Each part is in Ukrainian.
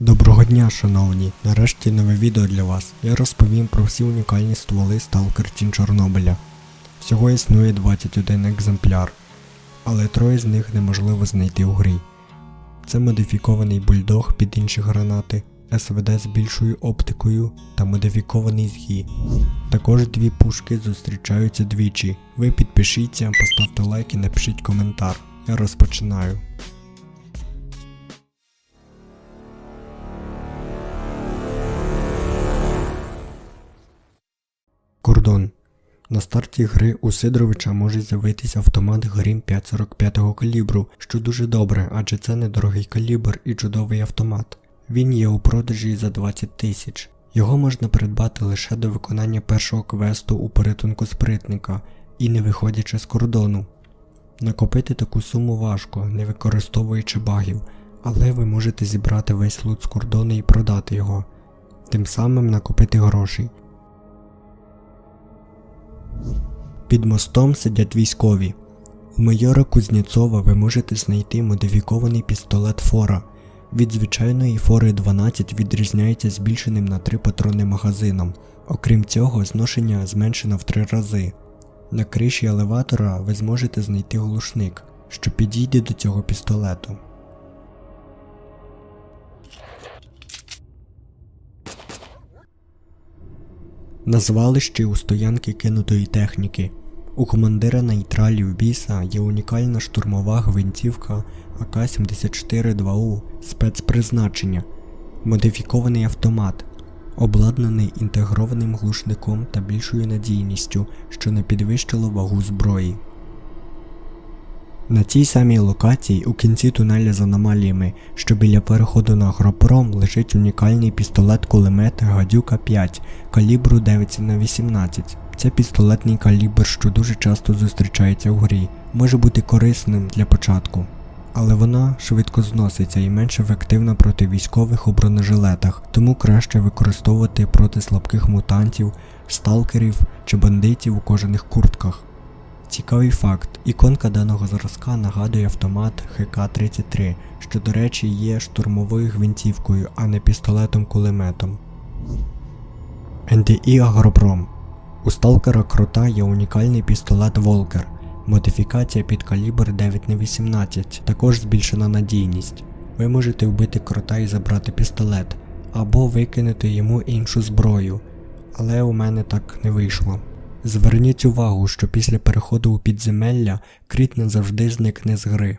Доброго дня, шановні! Нарешті нове відео для вас. Я розповім про всі унікальні стволи Stalker Тінь Чорнобиля. Всього існує 21 екземпляр, але троє з них неможливо знайти у грі. Це модифікований бульдог під інші гранати, СВД з більшою оптикою та модифікований згі. Також дві пушки зустрічаються двічі. Ви підпишіться, поставте лайк і напишіть коментар. Я розпочинаю. Кордон. На старті гри у Сидоровича може з'явитися автомат Грім 545 калібру, що дуже добре, адже це недорогий калібр і чудовий автомат. Він є у продажі за 20 тисяч. Його можна придбати лише до виконання першого квесту у порятунку спритника і не виходячи з кордону. Накопити таку суму важко, не використовуючи багів, але ви можете зібрати весь лут з кордону і продати його, тим самим накопити грошей. Під мостом сидять військові. У майора Кузнєцова ви можете знайти модифікований пістолет Фора. Від звичайної Фори 12 відрізняється збільшеним на 3 патрони магазином. Окрім цього, зношення зменшено в 3 рази. На криші елеватора ви зможете знайти глушник, що підійде до цього пістолету. На звалищі у стоянки кинутої техніки. У командира нейтралів біса є унікальна штурмова гвинтівка АК-74-2У спецпризначення, модифікований автомат, обладнаний інтегрованим глушником та більшою надійністю, що не підвищило вагу зброї. На цій самій локації у кінці тунеля з аномаліями, що біля переходу на Агропром, лежить унікальний пістолет-кулемет Гадюка 5 калібру 9х18. Це пістолетний калібр, що дуже часто зустрічається у грі, може бути корисним для початку. Але вона швидко зноситься і менш ефективна проти військових у бронежилетах, тому краще використовувати проти слабких мутантів, сталкерів чи бандитів у кожаних куртках. Цікавий факт: іконка даного зразка нагадує автомат ХК-33, що, до речі, є штурмовою гвинтівкою, а не пістолетом-кулеметом. NDI Агропром У сталкера Крота є унікальний пістолет Волкер, модифікація під калібр 9х18, також збільшена надійність. Ви можете вбити крота і забрати пістолет, або викинути йому іншу зброю, але у мене так не вийшло. Зверніть увагу, що після переходу у підземелля кріт не завжди зникне з гри.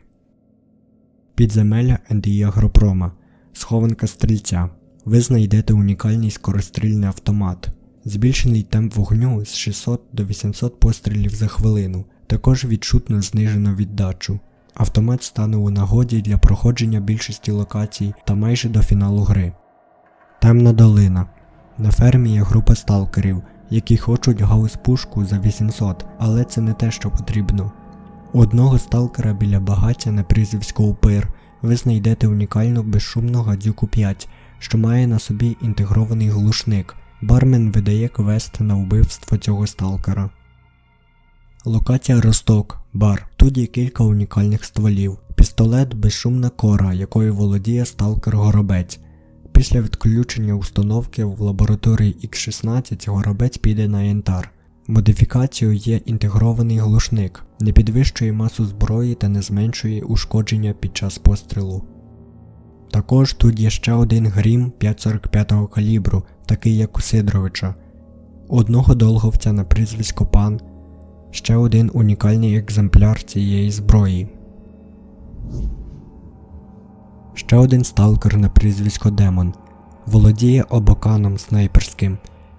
Підземелля NDI Агропрома. Схованка стрільця. Ви знайдете унікальний скорострільний автомат. Збільшений темп вогню з 600 до 800 пострілів за хвилину. Також відчутно знижено віддачу. Автомат стане у нагоді для проходження більшості локацій та майже до фіналу гри. Темна долина. На фермі є група сталкерів, які хочуть гаус-пушку за 800, але це не те, що потрібно. Одного сталкера біля багаття на прізвисько Упир ви знайдете унікальну безшумну гадюку 5, що має на собі інтегрований глушник. Бармен видає квест на вбивство цього сталкера. Локація Росток, бар. Тут є кілька унікальних стволів. Пістолет безшумна кора, якою володіє сталкер Горобець. Після відключення установки в лабораторії X16 горобець піде на янтар. Модифікацією є інтегрований глушник, не підвищує масу зброї та не зменшує ушкодження під час пострілу. Також тут є ще один грім 545 калібру, такий як у Сидоровича, одного долговця на прізвисько пан, ще один унікальний екземпляр цієї зброї. Ще один сталкер на прізвисько Демон володіє обоканом снайперським,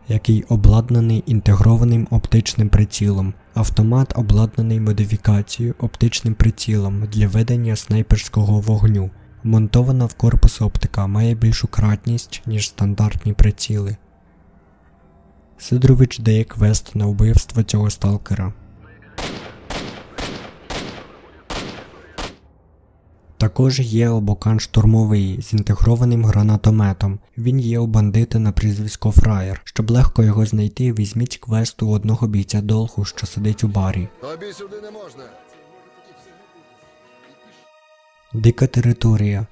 який обладнаний інтегрованим оптичним прицілом. Автомат обладнаний модифікацією оптичним прицілом для ведення снайперського вогню. Монтована в корпус оптика має більшу кратність, ніж стандартні приціли. Сидорович дає квест на вбивство цього сталкера. Також є обокан штурмовий з інтегрованим гранатометом. Він є у бандита на прізвисько Фраєр. Щоб легко його знайти, візьміть квест у одного бійця долгу, що сидить у барі. Тобі сюди не можна. Дика територія.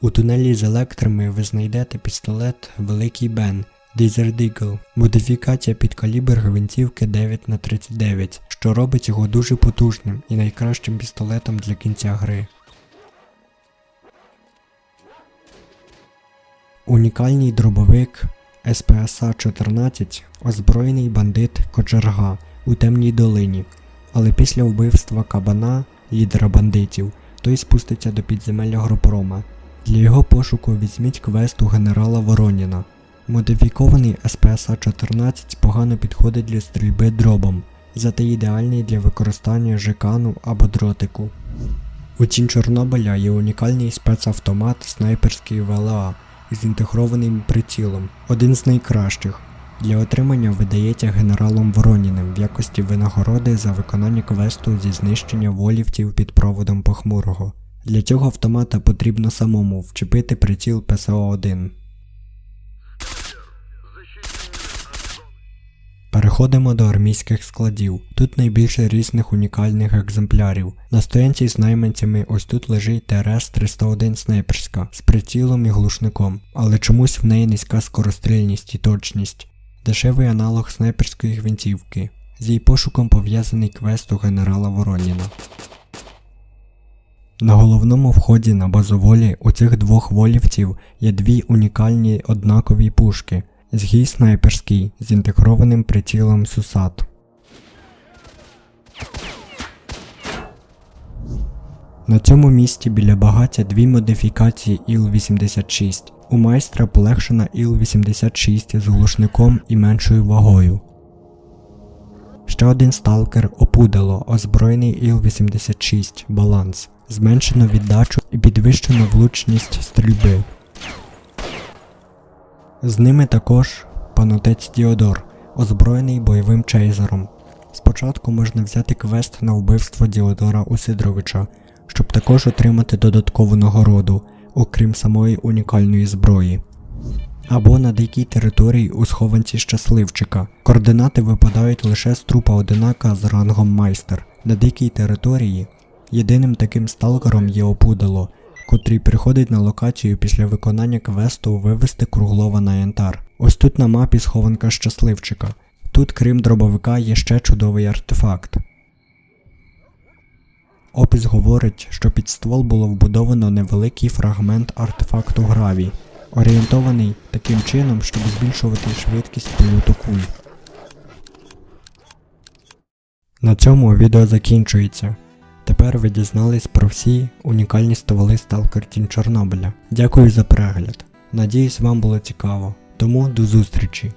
У тунелі з електрами ви знайдете пістолет Великий Бен Eagle, модифікація під калібр гвинтівки 9х39, що робить його дуже потужним і найкращим пістолетом для кінця гри. Унікальний дробовик СПСА 14 озброєний бандит Кочерга у темній долині, але після вбивства кабана, лідера бандитів, той спуститься до підземелля Гропрома. Для його пошуку візьміть квест у генерала Вороніна. Модифікований СПСА 14 погано підходить для стрільби дробом, зате ідеальний для використання жикану або дротику. У Тінь Чорнобиля є унікальний спецавтомат снайперський ВЛА з інтегрованим прицілом, один з найкращих. Для отримання видається генералом Вороніним в якості винагороди за виконання квесту зі знищення волівців під проводом похмурого. Для цього автомата потрібно самому вчепити приціл ПСО-1. Переходимо до армійських складів. Тут найбільше різних унікальних екземплярів. На стоянці з найманцями ось тут лежить ТРС-301 снайперська з прицілом і глушником, але чомусь в неї низька скорострільність і точність. Дешевий аналог снайперської гвинтівки. З її пошуком пов'язаний квест у генерала Вороніна. На головному вході на базоволі у цих двох волівців є дві унікальні однакові пушки. Згій снайперський з інтегрованим прицілом Сусат. На цьому місці біля багаття дві модифікації Іл-86. У майстра полегшена Іл-86 з глушником і меншою вагою. Ще один сталкер опудало, озброєний Іл-86 баланс, зменшено віддачу і підвищено влучність стрільби. З ними також панотець Діодор, озброєний бойовим чейзером. Спочатку можна взяти квест на вбивство Діодора Усидровича, щоб також отримати додаткову нагороду, окрім самої унікальної зброї. Або на дикій території у схованці щасливчика. Координати випадають лише з трупа одинака з рангом майстер. На дикій території єдиним таким сталкером є опудало, котрий приходить на локацію після виконання квесту вивести круглова на янтар. Ось тут на мапі схованка щасливчика. Тут, крім дробовика, є ще чудовий артефакт. Опис говорить, що під ствол було вбудовано невеликий фрагмент артефакту гравій, орієнтований таким чином, щоб збільшувати швидкість польоту куль. На цьому відео закінчується. Тепер ви дізнались про всі унікальні стволи Stalker Team Чорнобиля. Дякую за перегляд. Надіюсь, вам було цікаво. Тому до зустрічі!